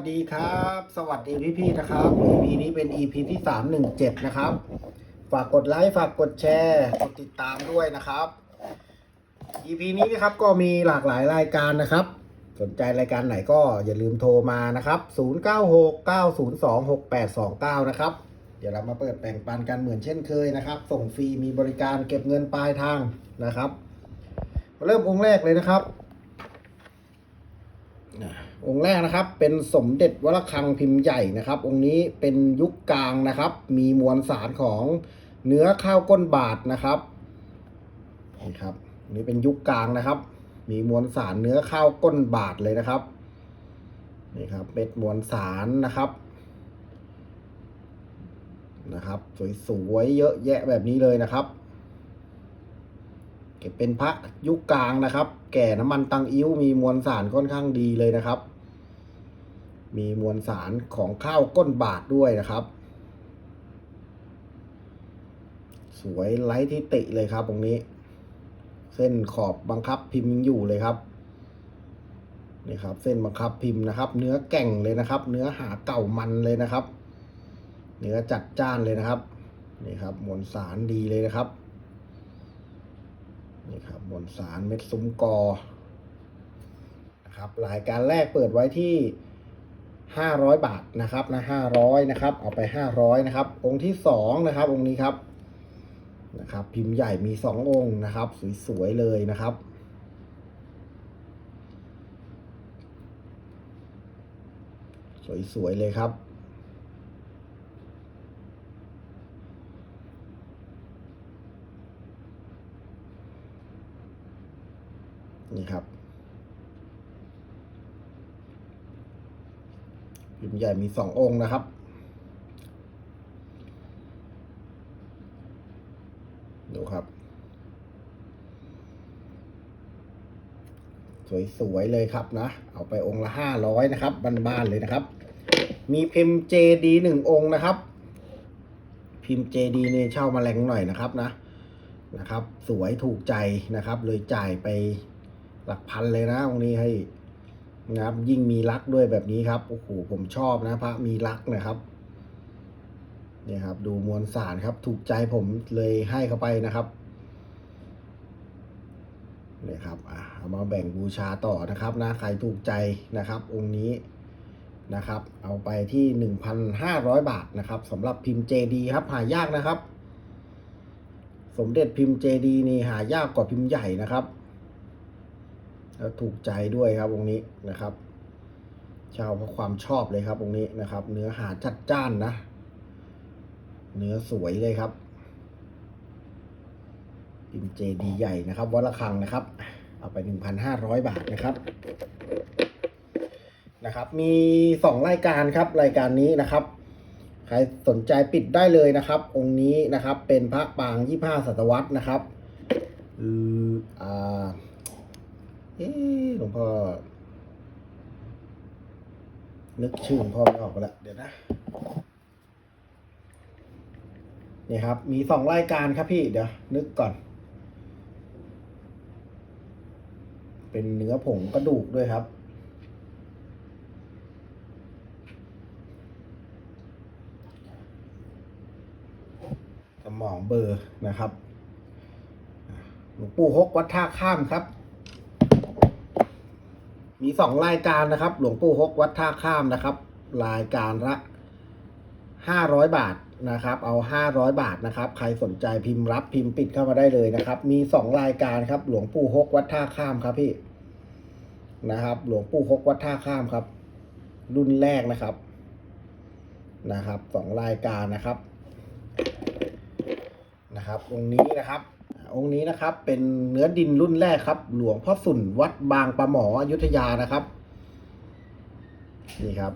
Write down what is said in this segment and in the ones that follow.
สวัสดีครับ สวัสดีพี่ๆนะครับ EP นี้เป็น EP ที่317นะครับ ฝากกดไลค์ ฝากกดแชร์ กดติดตามด้วยนะครับ EP นี้นะครับก็มีหลากหลายรายการนะครับ สนใจรายการไหนก็อย่าลืมโทรมานะครับ0969026829นะครับ เดี๋ยวเรามาเปิดแบ่งปันกันเหมือนเช่นเคยนะครับ ส่งฟรีมีบริการเก็บเงินปลายทางนะครับมาเริ่มองค์แรกเลยนะครับ องค์แรกนะครับเป็นสมเด็จวรคังพิมพ์ใหญ่นะครับ องค์นี้เป็นยุคกลางนะครับ มีมวลสารของเนื้อข้าวก้นบาทนะครับนี่ครับนนี้เป็นยุคกลางนะครับ มีมวลสารเนื้อข้าวก้นบาทเลยนะครับนี่ครับเม็ดมวลสารนะครับนะครับ สวยๆเยอะแยะแบบนี้เลยนะครับ เก็บเป็นพระยุคกลางนะครับ แก่น้ำมันตังอิ้วมีมวลสารค่อนข้างดีเลยนะครับ มีมวลสารของข้าวก้นบาทด้วยนะครับ สวยไร้ที่ติเลยครับตรงนี้ เส้นขอบบังคับพิมพ์อยู่เลยครับนี่ครับ เส้นบังคับพิมพ์นะครับ เนื้อแก่งเลยนะครับ เนื้อหาเก่ามันเลยนะครับ เนื้อจัดจ้านเลยนะครับนี่ครับมวลสารดีเลยนะครับ นี่ครับมวลสารเม็ดซุ้มกอนะครับรายการแรกเปิดไว้ที่ 500 บาทนะครับนะ500นะครับเอาไป 500นะครับองค์ที่2นะครับองค์นี้ครับนะครับ พิมพ์ใหญ่มี 2 องค์นะครับ สวยๆเลยนะครับสวยๆเลยครับ นี่ครับ พิมพ์ใหญ่มีสององค์นะครับ ดูครับ สวย ๆ เลยครับนะ เอาไปองค์ละห้าร้อยนะครับบ้านๆเลยนะครับ มีพิมพ์เจดีหนึ่งองค์นะครับ พิมพ์เจดีเนี่ยเช่ามาแรงหน่อยนะครับนะนะครับ สวยถูกใจนะครับ เลยจ่ายไป หลักพันเลยนะตรงนี้ให้นะครับ ยิ่งมีรักด้วยแบบนี้ครับโอ้โหผมชอบนะพระมีรักนะครับเนี่ยครับ ดูมวลสารครับ ถูกใจผมเลยให้เขาไปนะครับเนี่ยครับอะเอามาแบ่งบูชาต่อนะครับนะใครถูกใจนะครับ องค์นี้นะครับ เอาไปที่หนึ่งพันห้าร้อยบาทนะครับสำหรับพิมพ์เจดีครับ หายากนะครับ สมเด็จพิมพ์เจดีนี่หายากกว่าพิมพ์ใหญ่นะครับ แล้วถูกใจด้วยครับองค์นี้นะครับช่าเพราะความชอบเลยครับองค์นี้นะครับ เนื้อหาจัดจ้านนะ เนื้อสวยเลยครับพิมเจดีใหญ่นะครับวัดระฆังนะครับ เอาไป1,500บาทนะครับนะครับ มีสองรายการครับรายการนี้นะครับใครสนใจปิดได้เลยนะครับ องค์นี้นะครับเป็นพระปางยี่ห้าศตวรรษนะครับออ่า เอ๊หลวงพ่อ นึกชื่อหลวงพ่อไม่ออกไปแล้วเดี๋ยวนะนี่ครับ มีสองรายการครับพี่ เดี๋ยว นึกก่อน เป็นเนื้อผงกระดูกด้วยครับสมองเบอร์นะครับ หลวงปู่ฮกวัดท่าข้ามครับ มีสองรายการนะครับ หลวงปู่ฮกวัดท่าข้ามนะครับ รายการละห้าร้อยบาทนะครับ เอาห้าร้อยบาทนะครับ ใครสนใจพิมพ์รับพิมพ์ปิดเข้ามาได้เลยนะครับ มีสองรายการครับ หลวงปู่ฮกวัดท่าข้ามครับพี่นะครับ หลวงปู่ฮกวัดท่าข้ามครับ รุ่นแรกนะครับนะครับสองรายการนะครับนะครับ องค์นี้นะครับ องค์นี้นะครับ เป็นเนื้อดินรุ่นแรกครับ หลวงพ่อสุนวัดบางปะหมออยุธยานะครับ นี่ครับ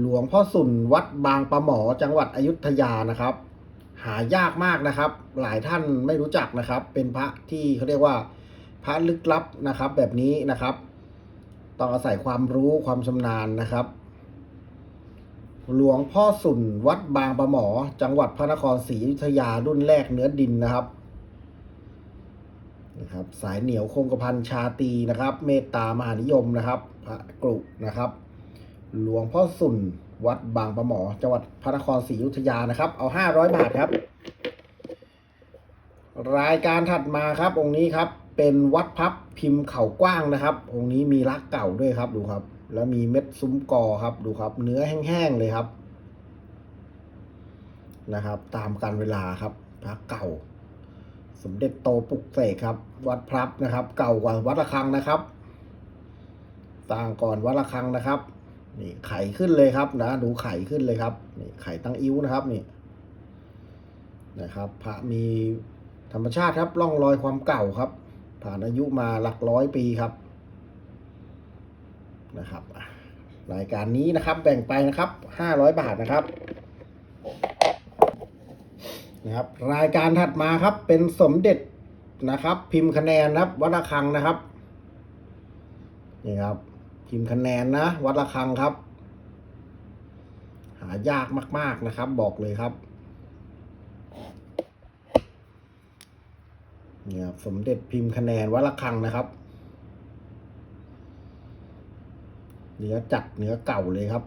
หลวงพ่อสุนวัดบางปะหมอจังหวัดอยุธยานะครับ หายากมากนะครับ หลายท่านไม่รู้จักนะครับ เป็นพระที่เขาเรียกว่าพระลึกลับนะครับ แบบนี้นะครับต้องอาศัยความรู้ความชำนาญนะครับหลวงพ่อสุนวัดบางปะหมอ จังหวัดพระนครศรีอยุธยารุ่นแรกเนื้อดินนะครับ นะครับ สายเหนียวคงกระพันชาตีนะครับ เมตตามหานิยมนะครับ พระกรุนะครับ หลวงพ่อสุนวัดบางประหมอ จังหวัดพระนครศรีอยุธยานะครับ เอาห้าร้อยบาทครับ รายการถัดมาครับ องค์นี้ครับ เป็นวัดพับพิมพ์เขากว้างนะครับ องค์นี้มีรักเก่าด้วยครับดูครับ แล้วมีเม็ดซุ้มกอครับดูครับ เนื้อแห้งๆเลยครับนะครับ ตามการเวลาครับพระเก่า สมเด็จโตปลุกเสกครับ วัดพลับนะครับ เก่ากว่าวัดระฆังนะครับสร้างก่อนวัดระฆังนะครับ นี่ไข่ขึ้นเลยครับนะดูไข่ขึ้นเลยครับนี่ไข่ตั้งอิ้วนะครับนี่นะครับ พระมีธรรมชาติครับร่องรอยความเก่าครับ ผ่านอายุมาหลักร้อยปีครับนะครับรายการนี้นะครับแบ่งไปนะครับห้าร้อยบาทนะครับ นะครับ รายการถัดมาครับ เป็นสมเด็จนะครับ พิมพ์คะแนนนะครับ วัดระฆังนะครับนี่ครับ พิมพ์คะแนนนะ วัดระฆังครับ หายากมาก ๆนะครับ บอกเลยครับนี่ครับสมเด็จพิมพ์คะแนนวัดระฆังนะครับเนื้อจัดเนื้อเก่าเลยครับ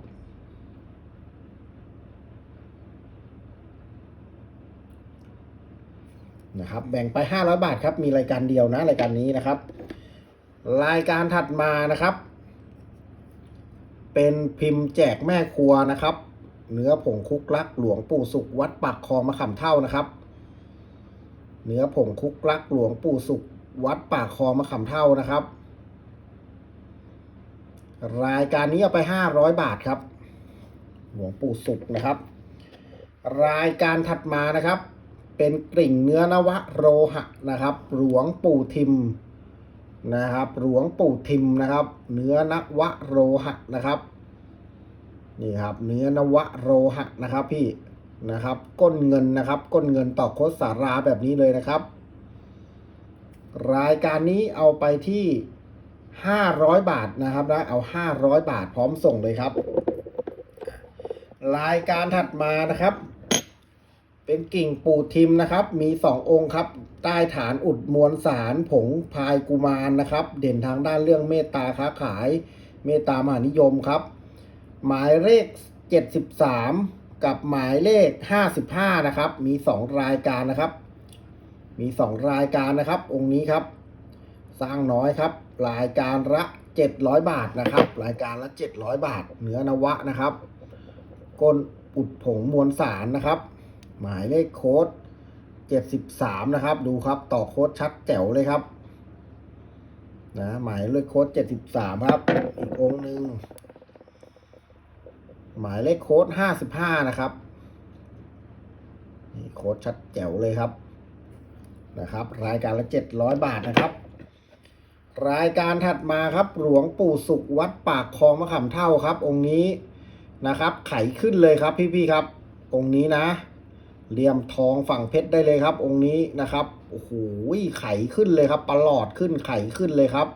นะครับ แบ่งไป 500 บาทครับ มีรายการเดียวนะ รายการนี้นะครับ รายการถัดมานะครับ เป็นพิมพ์แจกแม่ครัวนะครับ เนื้อผงคุกลักหลวงปู่สุขวัดปากคลองมะขามเท่านะครับ เนื้อผงคุกลักหลวงปู่สุขวัดปากคลองมะขามเท่านะครับ รายการนี้เอาไป 500 บาทครับ หลวงปู่สุขนะครับ รายการถัดมานะครับ เป็นกริ่งเนื้อนวะโรหะนะครับ หลวงปู่ทิมนะครับ หลวงปู่ทิมนะครับ เนื้อนวะโรหะนะครับนี่ครับ เนื้อนวะโรหะนะครับพี่นะครับ ก้นเงินนะครับ ก้นเงินต่อโคสาราแบบนี้เลยนะครับ รายการนี้เอาไปที่ห้าร้อยบาทนะครับนะเอาห้าร้อยบาทพร้อมส่งเลยครับ รายการถัดมานะครับ เป็นกิ่งปูทิมนะครับ มีสององค์ครับ ใต้ฐานอุดมวลสารผงพายกุมารนะครับ เด่นทางด้านเรื่องเมตตาค้าขาย เมตตามหานิยมครับ หมายเลข 73 กับหมายเลข 55 นะครับ มี 2 รายการนะครับ มี 2 รายการนะครับ องค์นี้ครับ สร้างน้อยครับ รายการละ 700 บาทนะครับ รายการละ 700 บาท เหนือนวะนะครับก้นอุดผงมวลสารนะครับ หมายเลขโค้ด73นะครับ ดูครับต่อโค้ดชัดแจ๋วเลยครับ นะหมายเลขโค้ด73ครับ อีกองหนึ่งหมายเลขโค้ด55นะครับนี่โค้ดชัดแจ๋วเลยครับ นะครับ รายการละ700บาทนะครับ รายการถัดมาครับ หลวงปู่สุขวัดปากคลองมะขามเท่าครับ องค์นี้นะครับ ไขขึ้นเลยครับพี่ๆครับ องค์นี้นะ เหลี่ยมทองฝั่งเพชรได้เลยครับ องค์นี้นะครับโอ้โหไข่ขึ้นเลยครับประหลอดขึ้นไข่ขึ้นเลยครับ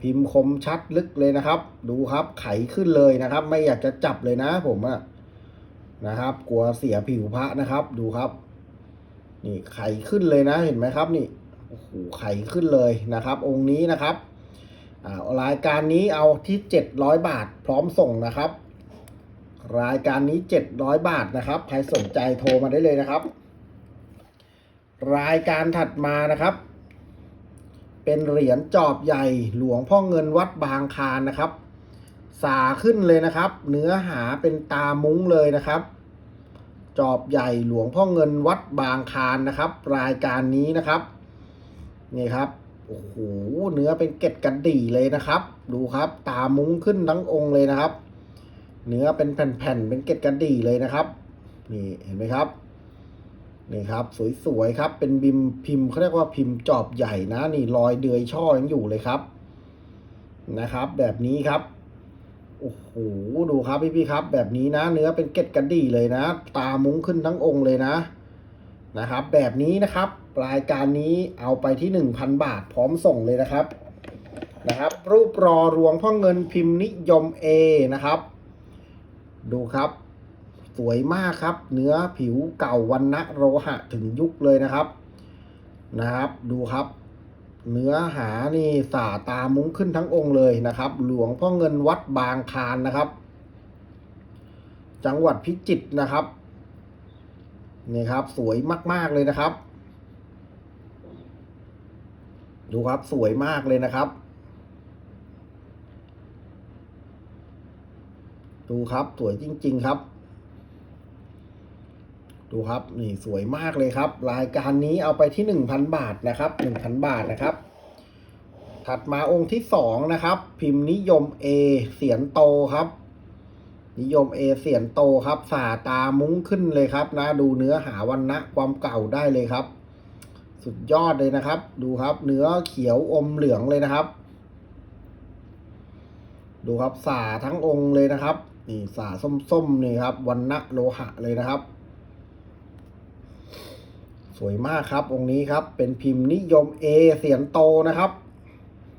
พิมพ์คมชัดลึกเลยนะครับ ดูครับไข่ขึ้นเลยนะครับ ไม่อยากจะจับเลยนะผมอะนะครับ กลัวเสียผิวพระนะครับ ดูครับ นี่ไข่ขึ้นเลยนะเห็นไหมครับ นี่โอ้โหไข่ขึ้นเลยนะครับ องค์นี้นะครับอ่า รายการนี้เอาที่เจ็ดร้อยบาทพร้อมส่งนะครับ รายการนี้ 700 บาทนะครับ ใครสนใจโทรมาได้เลยนะครับ รายการถัดมานะครับ เป็นเหรียญจอบใหญ่หลวงพ่อเงินวัดบางคานนะครับ สาขึ้นเลยนะครับ เนื้อหาเป็นตามุ้งเลยนะครับ จอบใหญ่หลวงพ่อเงินวัดบางคานนะครับ รายการนี้นะครับนี่ครับโอ้โหเนื้อเป็นเกล็ดกระดี่เลยนะครับ ดูครับ ตามุ้งขึ้นทั้งองค์เลยนะครับ เนื้อเป็นแผ่นๆ เป็นเกล็ดกระดี่เลยนะครับ นี่เห็นไหมครับ นี่ครับ สวยๆครับ เป็นบิมพิมพ์เขาเรียกว่าพิมพ์จอบใหญ่นะ นี่รอยเดือยช่อยังอยู่เลยครับ นะครับ แบบนี้ครับ โอ้โห ดูครับพี่ๆครับ แบบนี้นะ เนื้อเป็นเกล็ดกระดี่เลยนะ ตามุ้งขึ้นทั้งองค์เลยนะ นะครับ แบบนี้นะครับ รายการนี้เอาไปที่ 1,000 บาทพร้อมส่งเลยนะครับ นะครับ รูปรอรวงพ่อเงินพิมพ์นิยม A นะครับ ดูครับ สวยมากครับ เนื้อผิวเก่าวันนะโรหะถึงยุคเลยนะครับ นะครับ ดูครับ เนื้อหานี่สาตามุ้งขึ้นทั้งองค์เลยนะครับ หลวงพ่อเงินวัดบางคานนะครับ จังหวัดพิจิตรนะครับนี่ครับ สวยมาก ๆ เลยนะครับ ดูครับสวยมากเลยนะครับ ดูครับสวยจริง ๆ ครับ ดูครับนี่สวยมากเลยครับ รายการนี้เอาไปที่หนึ่งพันบาทนะครับหนึ่งพันบาทนะครับ ถัดมาองค์ที่สองนะครับ พิมพ์นิยม A เสียนโตครับ นิยม A เสียนโตครับสาตามุ้งขึ้นเลยครับนะดูเนื้อหาวันนะความเก่าได้เลยครับ สุดยอดเลยนะครับ ดูครับ เนื้อเขียวอมเหลืองเลยนะครับดูครับสาทั้งองค์เลยนะครับ นี่สาส้มๆนี่ครับวันนะโลหะเลยนะครับ สวยมากครับองค์นี้ครับ เป็นพิมพ์นิยม A เสียนโตนะครับ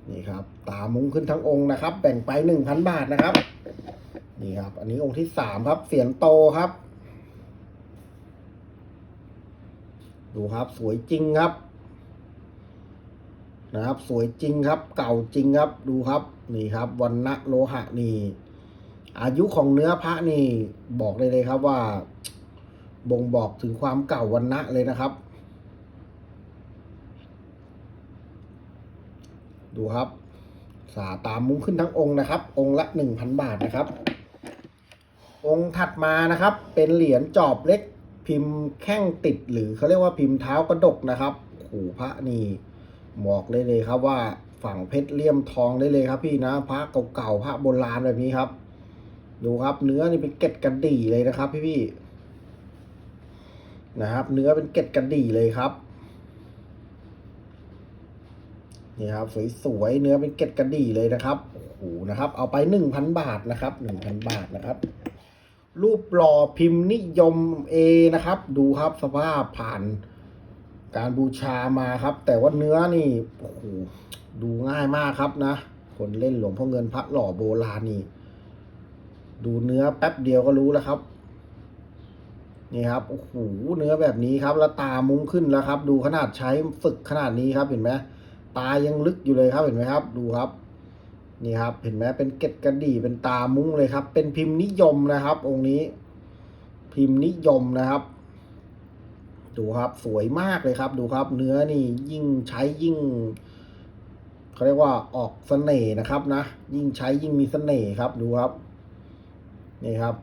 นี่ครับ ตามุ้งขึ้นทั้งองค์นะครับ แบ่งไปหนึ่งพันบาทนะครับ นี่ครับ อันนี้องค์ที่สามครับเสียนโตครับ ดูครับสวยจริงครับนะครับ สวยจริงครับ เก่าจริงครับ ดูครับ นี่ครับวันนะโลหะนี่ อายุของเนื้อพระนี่บอกเลยเลยครับว่า บ่งบอกถึงความเก่าวันนะเลยนะครับ ดูครับ สาตามมุ้งขึ้นทั้งองค์นะครับ องค์ละหนึ่งพันบาทนะครับ องค์ถัดมานะครับ เป็นเหรียญจอบเล็กพิมพ์แข้งติดหรือเขาเรียกว่าพิมพ์เท้ากระดกนะครับขู่พระนี่บอกเลยเลยครับว่าฝั่งเพชรเลี่ยมทองได้เลยครับพี่นะ พระเก่าๆพระโบราณแบบนี้ครับ ดูครับ เนื้อนี่เป็นเกล็ดกระดี่เลยนะครับ พี่พี่นะครับ เนื้อเป็นเกล็ดกระดี่เลยครับนี่ครับสวยๆเนื้อเป็นเกล็ดกระดี่เลยนะครับโอ้โหนะครับ เอาไปหนึ่งพันบาทนะครับหนึ่งพันบาทนะครับ รูปหล่อพิมพ์นิยม A นะครับ ดูครับสภาพผ่านการบูชามาครับ แต่ว่าเนื้อนี่โอ้โหดูง่ายมากครับนะ คนเล่นหลวงพ่อเงินพระหล่อโบราณนี่ ดูเนื้อแป๊บเดียวก็รู้แล้วครับ นี่ครับโอ้โหเนื้อแบบนี้ครับ แล้วตามุ้งขึ้นแล้วครับ ดูขนาดใช้ฝึกขนาดนี้ครับเห็นไหมตายังลึกอยู่เลยครับเห็นไหมครับ ดูครับ นี่ครับ เห็นไหมเป็นเกล็ดกระดี่เป็นตามุ้งเลยครับ เป็นพิมพ์นิยมนะครับ องค์นี้ พิมพ์นิยมนะครับ ดูครับสวยมากเลยครับ ดูครับ เนื้อนี่ยิ่งใช้ยิ่งเขาเรียกว่าออกเสน่ห์นะครับนะ ยิ่งใช้ยิ่งมีเสน่ห์ครับดูครับ นี่ครับ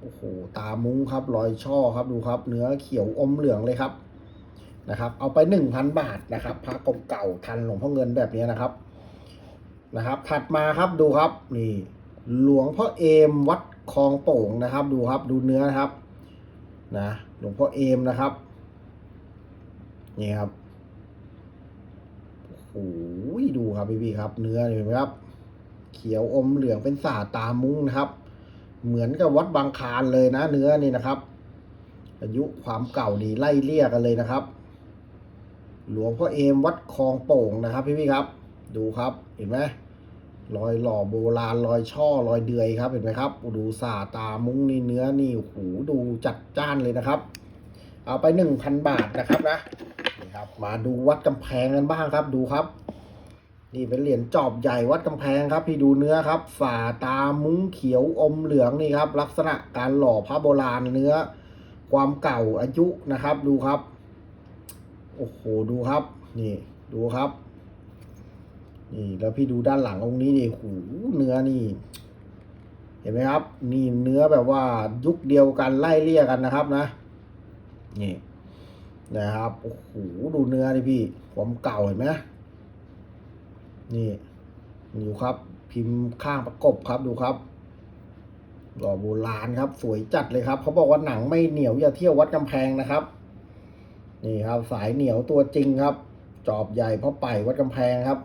โอ้โหตามุ้งครับรอยช่อครับดูครับ เนื้อเขียวอมเหลืองเลยครับนะครับ เอาไปหนึ่งพันบาทนะครับพระกบเก่าทันหลวงพ่อเงินแบบนี้นะครับนะครับ ถัดมาครับดูครับนี่หลวงพ่อเอมวัดคลองโป่งนะครับ ดูครับดูเนื้อครับนะหลวงพ่อเอมนะครับนี่ครับโอ้โหดูครับพี่ๆครับ เนื้อเห็นไหมครับ เขียวอมเหลืองเป็นสาตามุ้งนะครับ เหมือนกับวัดบางคานเลยนะ เนื้อนี่นะครับ อายุความเก่านี่ไล่เลี่ยกันเลยนะครับ หลวงพ่อเอมวัดคลองโป่งนะครับ พี่ๆครับ ดูครับเห็นไหมรอยหล่อโบราณรอยช่อรอยเดือยครับเห็นไหมครับดูสาตามุ้งนี่เนื้อนี่หูดูจัดจ้านเลยนะครับ เอาไปหนึ่งพันบาทนะครับนะนี่ครับ มาดูวัดกำแพงกันบ้างครับดูครับ นี่เป็นเหรียญจอบใหญ่วัดกำแพงครับ พี่ดูเนื้อครับฝาตามุ้งเขียวอมเหลืองนี่ครับ ลักษณะการหล่อพระโบราณเนื้อ ความเก่าอายุนะครับ ดูครับ โอ้โหดูครับ นี่ดูครับ นี่แล้วพี่ดูด้านหลังองค์นี้ดิหูเนื้อนี่ เห็นไหมครับ นี่เนื้อแบบว่ายุคเดียวกันไล่เลี่ยกันนะครับนะ นี่นะครับโอ้โหดูเนื้อดิพี่ ความเก่าเห็นไหม นี่ดูครับ พิมพ์ข้างประกบครับดูครับหล่อโบราณครับ สวยจัดเลยครับเขาบอกว่าหนังไม่เหนียวอย่าเที่ยววัดกำแพงนะครับ นี่ครับ สายเหนียวตัวจริงครับ จอบใหญ่เพราะไปวัดกำแพงครับ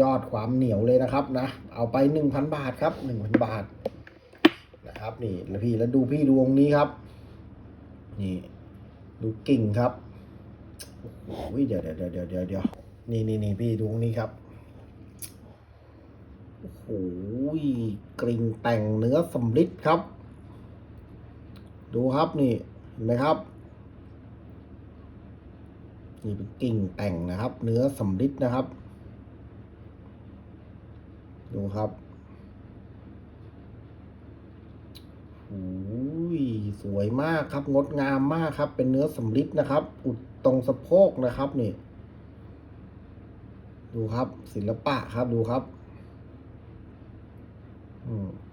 ยอดความเหนียวเลยนะครับนะ เอาไปหนึ่งพันบาทครับหนึ่งพันบาทนะครับ นี่แล้วพี่แล้วดูพี่ดวงนี้ครับ นี่ ดูกิ่งครับโอ้ยวเดี๋ยวเดี๋ยวเดี๋ยวเดี๋ยวเดี๋ยว นี่นี่นี่พี่ดวงนี้ครับ โอ้โหกริ่งแต่งเนื้อสำลิดครับ ดูครับนี่เห็นไหมครับ นี่เป็นกิ่งแต่งนะครับ เนื้อสำริดนะครับ ดูครับโอ้ยสวยมากครับ งดงามมากครับ เป็นเนื้อสำริดนะครับ อุดตรงสะโพกนะครับนี่ ดูครับ ศิลปะครับดูครับ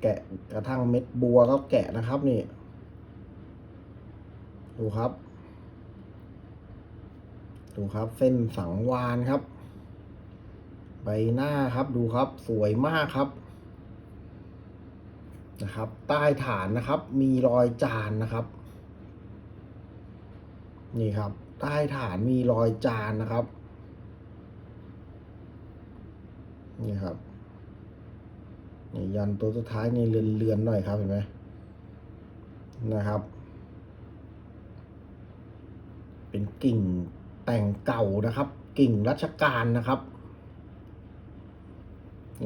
แกะกระทั่งเม็ดบัวก็แกะนะครับนี่ ดูครับ ดูครับ เส้นสังวานครับ ใบหน้าครับดูครับ สวยมากครับ นะครับ ใต้ฐานนะครับ มีรอยจานนะครับ นี่ครับ ใต้ฐานมีรอยจานนะครับ นี่ครับนี่ยันตัวสุดท้ายนี่เลือนๆหน่อยครับเห็นไหมนะครับ เป็นกิ่งแต่งเก่านะครับ กิ่งรัชกาลนะครับ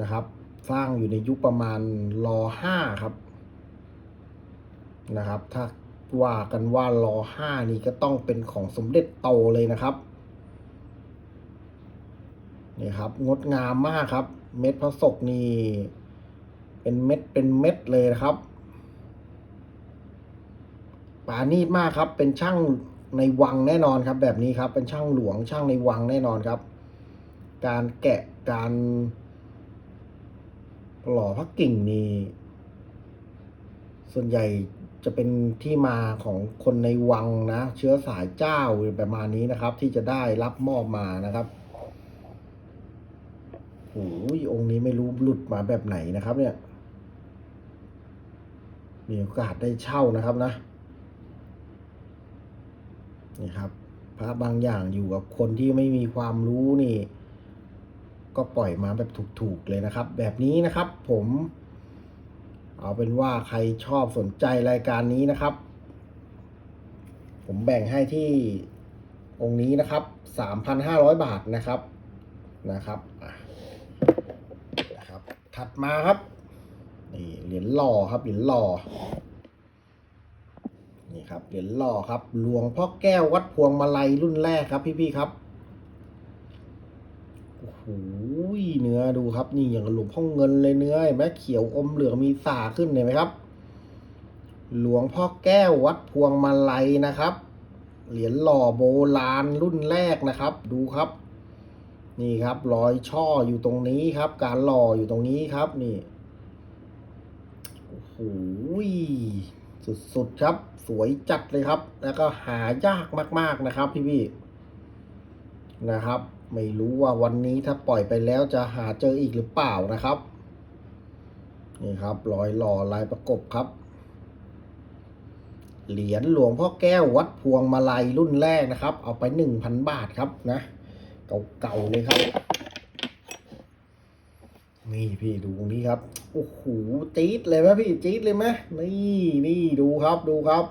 นะครับ สร้างอยู่ในยุคประมาณรอห้าครับนะครับ ถ้าว่ากันว่ารอห้านี่ก็ต้องเป็นของสมเด็จโตเลยนะครับ นี่ครับ งดงามมากครับ เม็ดพระศกนี่ เป็นเม็ดเป็นเม็ดเลยนะครับปานีดมากครับ เป็นช่างในวังแน่นอนครับ แบบนี้ครับ เป็นช่างหลวงช่างในวังแน่นอนครับ การแกะการหล่อพระกิ่งนี่ส่วนใหญ่จะเป็นที่มาของคนในวังนะ เชื้อสายเจ้าประมาณนี้นะครับ ที่จะได้รับมอบมานะครับ โอ้ยองค์นี้ไม่รู้หลุดมาแบบไหนนะครับ เนี่ย มีโอกาสได้เช่านะครับนะ นี่ครับ พระบางอย่างอยู่กับคนที่ไม่มีความรู้นี่ ก็ปล่อยมาแบบถูกๆเลยนะครับ แบบนี้นะครับ ผม เอาเป็นว่าใครชอบสนใจรายการนี้นะครับ ผมแบ่งให้ที่องค์นี้นะครับ 3,500 บาทนะครับ นะครับนะครับ ถัดมาครับนี่เหรียญหล่อครับเหรียญหล่อนี่ครับเหรียญหล่อครับ หลวงพ่อแก้ววัดพวงมาลัยรุ่นแรกครับ พี่ๆครับโอ้โหเนื้อดูครับ นี่อย่างหลวงพ่อเงินเลยเนื้อเห็นไหมเขียวอมเหลืองมีสาขึ้นเห็นไหมครับ หลวงพ่อแก้ววัดพวงมาลัยนะครับ เหรียญหล่อโบราณรุ่นแรกนะครับ ดูครับ นี่ครับรอยช่ออยู่ตรงนี้ครับ การหล่ออยู่ตรงนี้ครับนี่โอ้โหสุดๆครับ สวยจัดเลยครับ แล้วก็หายากมาก ๆนะครับ พี่ๆนะครับ ไม่รู้ว่าวันนี้ถ้าปล่อยไปแล้วจะหาเจออีกหรือเปล่านะครับ นี่ครับรอยหล่อลายประกบครับเหรียญหลวงพ่อแก้ววัดพวงมาลัยรุ่นแรกนะครับ เอาไปหนึ่งพันบาทครับนะ เก่าๆเลยครับ นี่พี่ดูตรงนี้ครับ โอ้โหจี๊ดเลยไหมพี่จี๊ดเลยไหมนี่นี่ดูครับดูครับ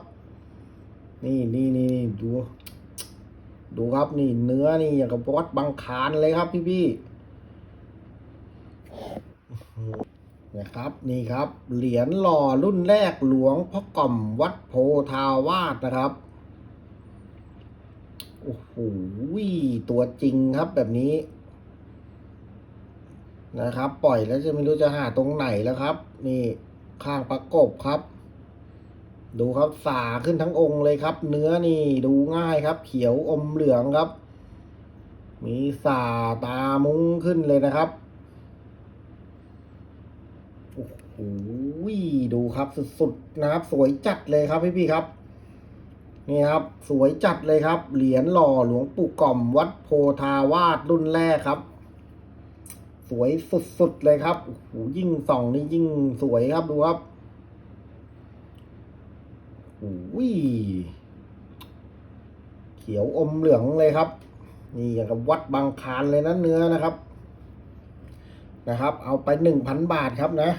นี่นี่นี่ดู ดูครับนี่เนื้อนี่อย่างกับวัดบางคานเลยครับ พี่พี่นะครับนี่ครับ เหรียญหล่อรุ่นแรกหลวงพ่อกล่อมวัดโพธาวาสนะครับ อ้โหตัวจริงครับแบบนี้ นะครับ ปล่อยแล้วจะไม่รู้จะหาตรงไหนแล้วครับ นี่ข้างประกบครับ ดูครับสาขึ้นทั้งองค์เลยครับ เนื้อนี่ดูง่ายครับ เขียวอมเหลืองครับ มีสาตามุ้งขึ้นเลยนะครับโอ้โหดูครับสุดๆนะครับ สวยจัดเลยครับพี่ๆครับ นี่ครับ สวยจัดเลยครับ เหรียญหล่อหลวงปู่ก่อมวัดโพธาวาสรุ่นแรกครับ สวยสุดๆเลยครับโอ้โหยิ่งส่องนี่ยิ่งสวยครับดูครับโอ้ยเขียวอมเหลืองเลยครับ นี่อย่างกับวัดบางคานเลยนะเนื้อนะครับ นะครับ เอาไปหนึ่งพันบาทครับนะ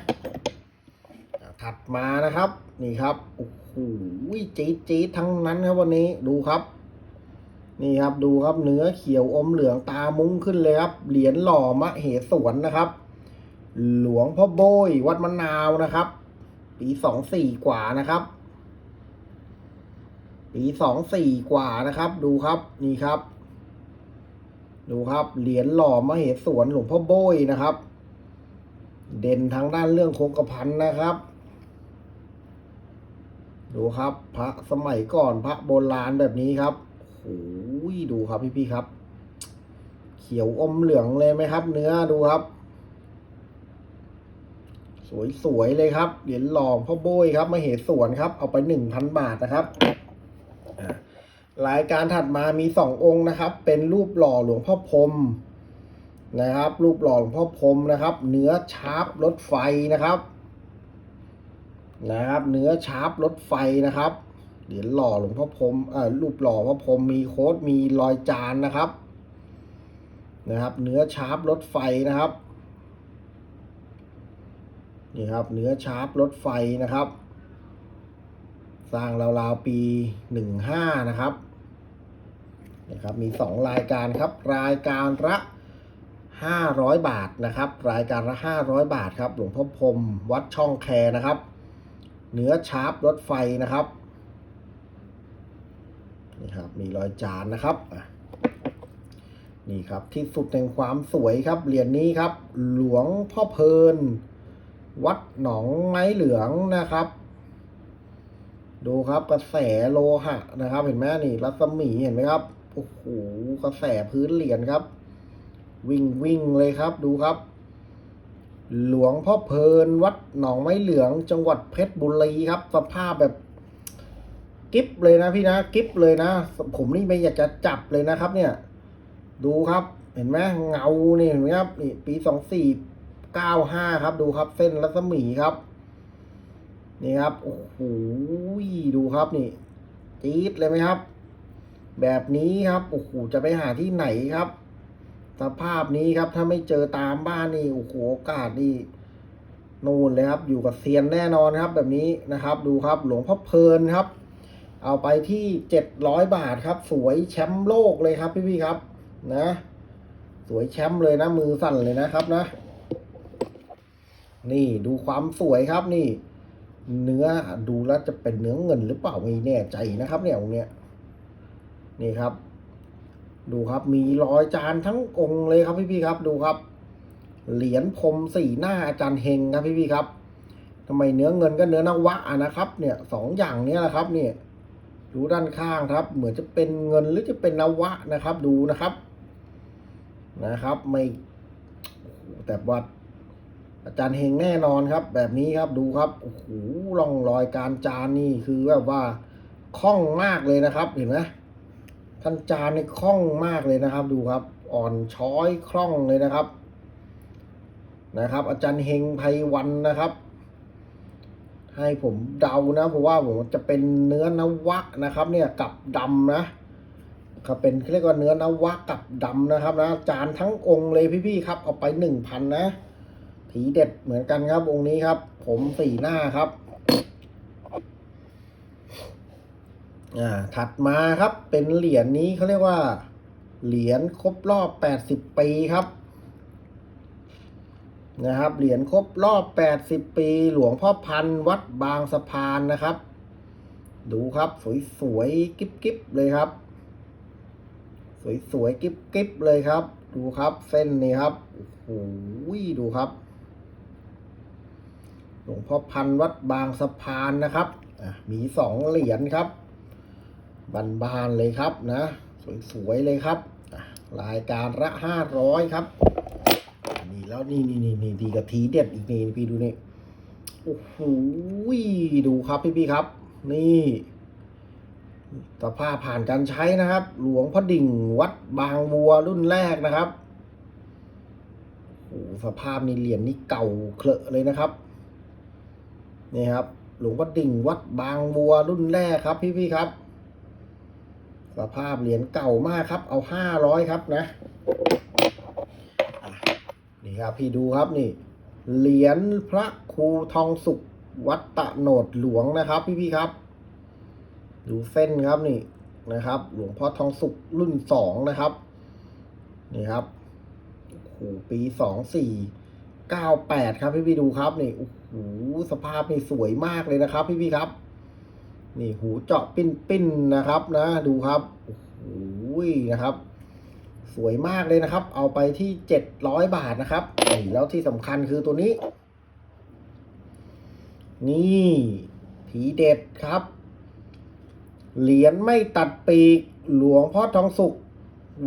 ถัดมานะครับ นี่ครับโอ้โหจี๊ดจี๊ดทั้งนั้นครับวันนี้ดูครับ นี่ครับดูครับเนื้อเขียวอมเหลืองตามุ้งขึ้นเลยครับ เหรียญหล่อมะเหสวนนะครับ หลวงพ่อโบยวัดมะนาวนะครับ ปีสองสี่กว่านะครับ ปีสองสี่กว่านะครับ ดูครับนี่ครับ ดูครับเหรียญหล่อมเหสวนหลวงพ่อโบยนะครับ เด่นทางด้านเรื่องโคงกระพันนะครับ ดูครับ พระสมัยก่อนพระโบราณแบบนี้ครับโอ้โหดูครับพี่ๆครับ เขียวอมเหลืองเลยไหมครับ เนื้อดูครับ สวยๆเลยครับ เหรียญหล่อพ่อโบยครับมาเหตุสวนครับ เอาไปหนึ่งพันบาทนะครับรายการถัดมามีสององค์นะครับ เป็นรูปหล่อหลวงพ่อพรมนะครับ รูปหล่อหลวงพ่อพรมนะครับ เนื้อชาร์ปรถไฟนะครับ นะครับ เนื้อชาร์ปรถไฟนะครับเหรียญหล่อหลวงพ่อพรมเอ่อรูปหล่อพ่อพรมมีโค้ดมีรอยจานนะครับ นะครับ เนื้อชาร์ปรถไฟนะครับนี่ครับ เนื้อชาร์ปรถไฟนะครับ สร้างราวๆปีหนึ่งห้านะครับนะครับ มีสองรายการครับ รายการละห้าร้อยบาทนะครับ รายการละห้าร้อยบาทครับ หลวงพ่อพรมวัดช่องแคนะครับ เนื้อชาร์ปรถไฟนะครับนี่ครับมีรอยจานนะครับนี่ครับที่สุดแห่งความสวยครับเหรียญนี้ครับ หลวงพ่อเพลิน วัดหนองไม้เหลืองนะครับ ดูครับกระแสโลหะนะครับ เห็นไหมนี่รัศมีเห็นไหมครับโอ้โหกระแสพื้นเหรียญครับ วิ่งวิ่งเลยครับดูครับ หลวงพ่อเพลินวัดหนองไม้เหลืองจังหวัดเพชรบุรีครับ สภาพแบบกิฟเลยนะพี่นะกิฟเลยนะ ผมนี่ไม่อยากจะจับเลยนะครับ เนี่ย ดูครับ เห็นไหมเงาเนี่ยเห็นไหมครับนี่ปีสองสี่เก้าห้าครับ ดูครับ เส้นรัศมีครับ นี่ครับโอ้โหดูครับนี่จี๊ดเลยไหมครับ แบบนี้ครับโอ้โหจะไปหาที่ไหนครับ สภาพนี้ครับถ้าไม่เจอตามบ้านนี่โอ้โหโอกาสนี่นู่นเลยครับ อยู่กับเซียนแน่นอนครับ แบบนี้นะครับ ดูครับหลวงพ่อเพลินครับ เอาไปที่เจ็ดร้อยบาทครับ สวยแชมป์โลกเลยครับพี่ๆครับ นะ สวยแชมป์เลยนะ มือสั่นเลยนะครับนะ นี่ดูความสวยครับนี่ เนื้อดูแล้วจะเป็นเนื้อเงินหรือเปล่าไม่แน่ใจนะครับ เนี่ยองเนี้ยนี่ครับ ดูครับมีรอยจานทั้งองค์เลยครับพี่พี่ครับดูครับ เหรียญพรมสีหน้าอาจารย์เฮงครับพี่พี่ครับทำไมเนื้อเงินก็เนื้อนวะอะนะครับ เนี่ยสองอย่างนี้แหละครับเนี่ยดูด้านข้างครับ เหมือนจะเป็นเงินหรือจะเป็นนวะนะครับ ดูนะครับ นะครับ ไม่แต่ว่าอาจารย์เฮงแน่นอนครับ แบบนี้ครับดูครับโอ้โหร่องรอยการจานนี่คือแบบว่าคล่องมากเลยนะครับ เห็นไหม ท่านจานนี่คล่องมากเลยนะครับ ดูครับ อ่อนช้อยคล่องเลยนะครับ นะครับ อาจารย์เฮงไพวันนะครับ ให้ผมเดานะเพราะว่าผมจะเป็นเนื้อนวะนะครับ เนี่ยกับดำนะครับเป็นเรียกว่าเนื้อนวะกับดำนะครับนะจานทั้งองค์เลยพี่ๆครับ เอาไปหนึ่งพันนะผีเด็ดเหมือนกันครับองค์นี้ครับ ผมสี่หน้าครับ อ่าถัดมาครับเป็นเหรียญนี้เขาเรียกว่า เหรียญครบรอบแปดสิบปีครับ นะครับ เหรียญครบรอบแปดสิบปี หลวงพ่อพันวัดบางสะพานนะครับ ดูครับสวยๆกิ๊บๆเลยครับ สวยๆกิ๊บๆเลยครับ ดูครับเส้นนี้ครับโอ้โหดูครับหลวงพ่อพันวัดบางสะพานนะครับมีสองเหรียญครับ บานๆเลยครับนะ สวยๆเลยครับรายการละห้าร้อยครับนี่แล้วนี่นี่นี่นี่ดีกะทีเด็ดอีกนี่พี่ดูนี่โอ้โหดูครับพี่ๆครับ นี่สภาพผ่านการใช้นะครับ หลวงพ่อดิ่งวัดบางวัวรุ่นแรกนะครับโอ้สภาพนี่เหรียญนี่เก่าเคลอะเลยนะครับนี่ครับ หลวงพ่อดิ่งวัดบางบัวรุ่นแรกครับ พี่ๆครับ สภาพเหรียญเก่ามากครับ เอาห้าร้อยครับนะนี่ครับพี่ดูครับนี่ เหรียญพระครูทองสุขวัดตะโหนดหลวงนะครับ พี่ๆครับ ดูเส้นครับนี่นะครับ หลวงพ่อทองสุขรุ่นสองนะครับ นี่ครับโอ้โหปีสองสี่เก้าแปดครับพี่พี่ดูครับนี่โอ้โหสภาพนี่สวยมากเลยนะครับ พี่พี่ครับ นี่หูเจาะปิ้นปิ้นๆนะครับนะดูครับโอ้โหนะครับ สวยมากเลยนะครับ เอาไปที่เจ็ดร้อยบาทนะครับแล้วที่สำคัญคือตัวนี้ นี่ทีเด็ดครับ เหรียญไม่ตัดปีกหลวงพ่อทองสุข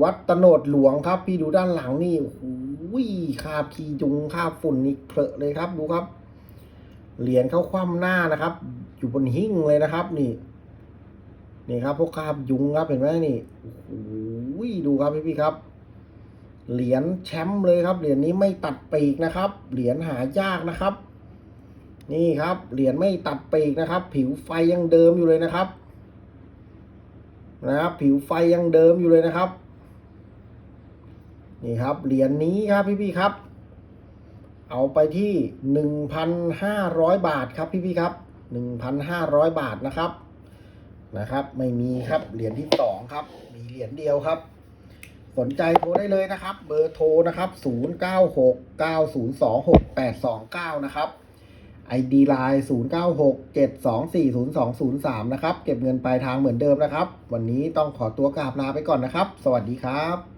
วัดตโนดหลวงครับ พี่ดูด้านหลังนี่โอ้โหคาบขีจุงคาบฝุ่นนี่เคลอะเลยครับดูครับ เหรียญเข้าคว่ำหน้านะครับ อยู่บนหิ้งเลยนะครับ นี่ นี่ครับ พวกคาบยุงครับเห็นไหมนี่โอ้โหดูครับพี่พี่ครับ เหรียญแชมป์เลยครับ เหรียญนี้ไม่ตัดปีกนะครับ เหรียญหายากนะครับ นี่ครับ เหรียญไม่ตัดปีกนะครับ ผิวไฟยังเดิมอยู่เลยนะครับ นะครับ ผิวไฟยังเดิมอยู่เลยนะครับ นี่ครับ เหรียญนี้ครับพี่พี่ครับเอาไปที่หนึ่งพันห้าร้อยบาทครับพี่พี่ครับ หนึ่งพันห้าร้อยบาทนะครับนะครับ ไม่มีครับเหรียญที่สองครับ มีเหรียญเดียวครับ สนใจโทรได้เลยนะครับ เบอร์โทรนะครับ 0 9 6 9 0 2 6 8 2 9 นะครับ ID Line 0 9 6 7 2 4 0 2 0 3 นะครับ เก็บเงินปลายทางเหมือนเดิมนะครับ วันนี้ต้องขอตัวกราบลาไปก่อนนะครับ สวัสดีครับ